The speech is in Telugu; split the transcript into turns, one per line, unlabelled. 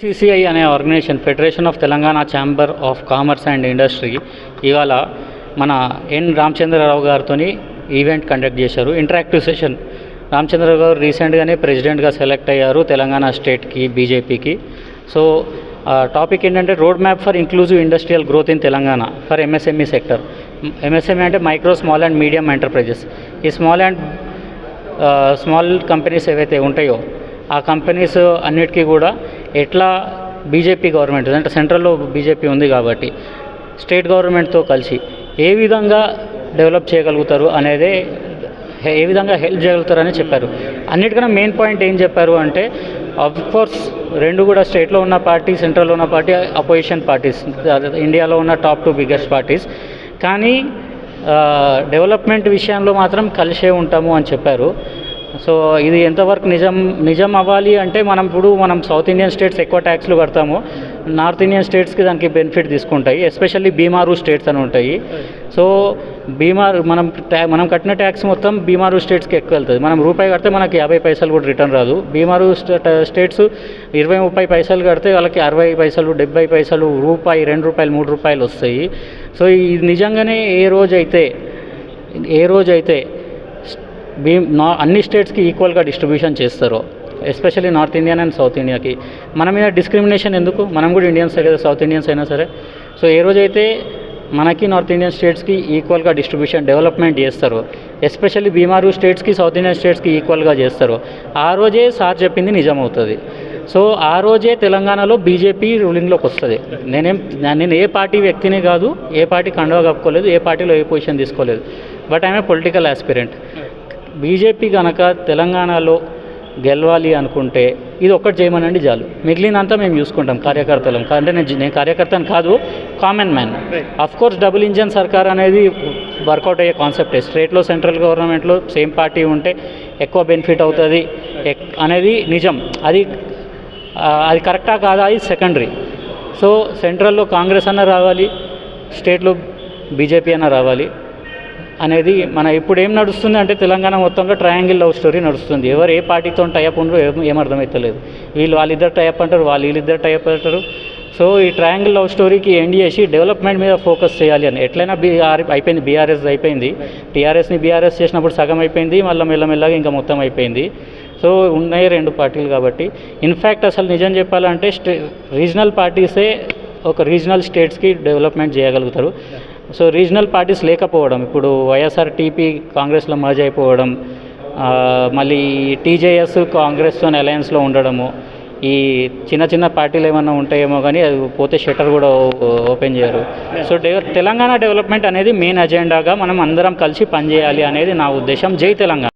సిసిఐ అనే organisation federation of Telangana chamber of commerce and industry ఇవాళ మన ఎన్ రామచంద్రరావు గారితో ఈవెంట్ కండక్ట్ చేశారు. Interactive session. రామచంద్రరావు గారు రీసెంట్గానే ప్రెసిడెంట్గా సెలెక్ట్ అయ్యారు తెలంగాణ స్టేట్కి బీజేపీకి. సో టాపిక్ ఏంటంటే road map for inclusive industrial growth in Telangana for MSME sector. MSME అంటే micro small and medium enterprises. ఈ స్మాల్ అండ్ స్మాల్ కంపెనీస్ ఏవైతే ఉంటాయో ఆ కంపెనీస్ అన్నిటికీ కూడా ఎట్లా బీజేపీ గవర్నమెంట్ అంటే సెంట్రల్లో బీజేపీ ఉంది కాబట్టి స్టేట్ గవర్నమెంట్తో కలిసి ఏ విధంగా డెవలప్ చేయగలుగుతారు అనేదే ఏ విధంగా హెల్ప్ చేయగలుగుతారని చెప్పారు. అన్నిటికన్నా మెయిన్ పాయింట్ ఏం చెప్పారు అంటే అఫ్ కోర్స్ రెండు కూడా స్టేట్లో ఉన్న పార్టీ సెంట్రల్లో ఉన్న పార్టీ అపోజిషన్ పార్టీస్ ఇండియాలో ఉన్న టాప్ టూ బిగ్గెస్ట్ పార్టీస్ కానీ డెవలప్మెంట్ విషయంలో మాత్రం కలిసే ఉంటాము అని చెప్పారు. సో ఇది ఎంతవరకు నిజం నిజం అవ్వాలి అంటే మనం ఇప్పుడు మనం సౌత్ ఇండియన్ స్టేట్స్ ఎక్కువ ట్యాక్స్లు కడతాము. నార్త్ ఇండియన్ స్టేట్స్కి దానికి బెనిఫిట్ తీసుకుంటాయి. ఎస్పెషల్లీ బీమారు స్టేట్స్ అని ఉంటాయి. సో బీమార్ మనం మనం కట్టిన ట్యాక్స్ మొత్తం బీమారు స్టేట్స్కి ఎక్కువ వెళ్తుంది. మనం రూపాయి కడితే మనకి యాభై పైసలు కూడా రిటర్న్ రాదు. బీమారు స్టేట్స్ ఇరవై ముప్పై పైసలు కడితే వాళ్ళకి అరవై పైసలు డెబ్బై పైసలు రూపాయి రెండు రూపాయలు మూడు రూపాయలు వస్తాయి. సో ఇది నిజంగానే ఏ రోజైతే ఏ రోజైతే భీమ్ నా అన్ని స్టేట్స్కి ఈక్వల్గా డిస్ట్రిబ్యూషన్ చేస్తారో especially north Indian and south ఇండియాకి. మన మీద డిస్క్రిమినేషన్ ఎందుకు? మనం కూడా ఇండియన్సే కదా సౌత్ ఇండియన్స్ అయినా సరే. సో ఏ రోజైతే మనకి నార్త్ ఇండియన్ స్టేట్స్కి ఈక్వల్గా డిస్ట్రిబ్యూషన్ డెవలప్మెంట్ చేస్తారు ఎస్పెషల్లీ బీమారు స్టేట్స్కి సౌత్ ఇండియన్ స్టేట్స్కి ఈక్వల్గా చేస్తారు ఆ రోజే సార్ చెప్పింది నిజం అవుతుంది సో ఆ రోజే తెలంగాణలో బీజేపీ రూలింగ్లోకి వస్తుంది. నేనేం నేను ఏ పార్టీ వ్యక్తిని కాదు ఏ పార్టీ కండవ కప్పుకోలేదు ఏ పార్టీలో ఏ పొజిషన్ తీసుకోలేదు. But I'm a political aspirant. BJP కనుక తెలంగాణలో గెలవాలి అనుకుంటే ఇది ఒక్కటి చేయమనండి చాలు మిగిలినంతా మేము చూసుకుంటాం కార్యకర్తలం. అంటే నేను నేను కార్యకర్తను కాదు common man of course double engine సర్కార్ అనేది వర్కౌట్ అయ్యే కాన్సెప్టే స్టేట్లో సెంట్రల్ గవర్నమెంట్లో సేమ్ పార్టీ ఉంటే ఎక్కువ బెనిఫిట్ అవుతుంది. ఎక్- అనేది నిజం. అది అది కరెక్టా కాదా? అది సెకండరీ సో సెంట్రల్లో కాంగ్రెస్ అన్న రావాలి స్టేట్లో బీజేపీ అన్న రావాలి. అనేది మన ఇప్పుడు ఏం నడుస్తుంది అంటే తెలంగాణ మొత్తంలో ట్రయాంగిల్ లవ్ స్టోరీ నడుస్తుంది. ఎవరు ఏ పార్టీతో టైప్ ఉండరు ఏం ఏం అర్థమవుతలేదు వీళ్ళు వాళ్ళిద్దరు టైప్ అంటారు వాళ్ళు వీళ్ళిద్దరు టైప్ అంటారు. సో ఈ ట్రయాంగిల్ లవ్ స్టోరీకి ఎండ్ చేసి డెవలప్మెంట్ మీద ఫోకస్ చేయాలి అని. ఎట్లయినా బీఆర్ అయిపోయింది బీఆర్ఎస్ అయిపోయింది. టీఆర్ఎస్ని బీఆర్ఎస్ చేసినప్పుడు సగం అయిపోయింది మళ్ళీ మెల్లమెల్లగా ఇంకా మొత్తం అయిపోయింది. సో ఉన్నాయి రెండు పార్టీలు కాబట్టి. ఇన్ఫ్యాక్ట్ అసలు నిజం చెప్పాలంటే స్టే రీజనల్ పార్టీసే ఒక రీజనల్ స్టేట్స్కి డెవలప్మెంట్ చేయగలుగుతారు. సో రీజనల్ పార్టీస్ లేకపోవడం ఇప్పుడు వైఎస్ఆర్ టీపీ కాంగ్రెస్లో మర్జ్ అయిపోవడం మళ్ళీ టీజేఎస్ కాంగ్రెస్తో అలయన్స్లో ఉండడము ఈ చిన్న చిన్న పార్టీలు ఏమైనా ఉంటాయేమో కానీ అది పోతే షట్టర్ కూడా ఓపెన్ చేయరు. సో తెలంగాణ డెవలప్మెంట్ అనేది మెయిన్ అజెండాగా మనం అందరం కలిసి పనిచేయాలి అనేది నా ఉద్దేశం. జై తెలంగాణ.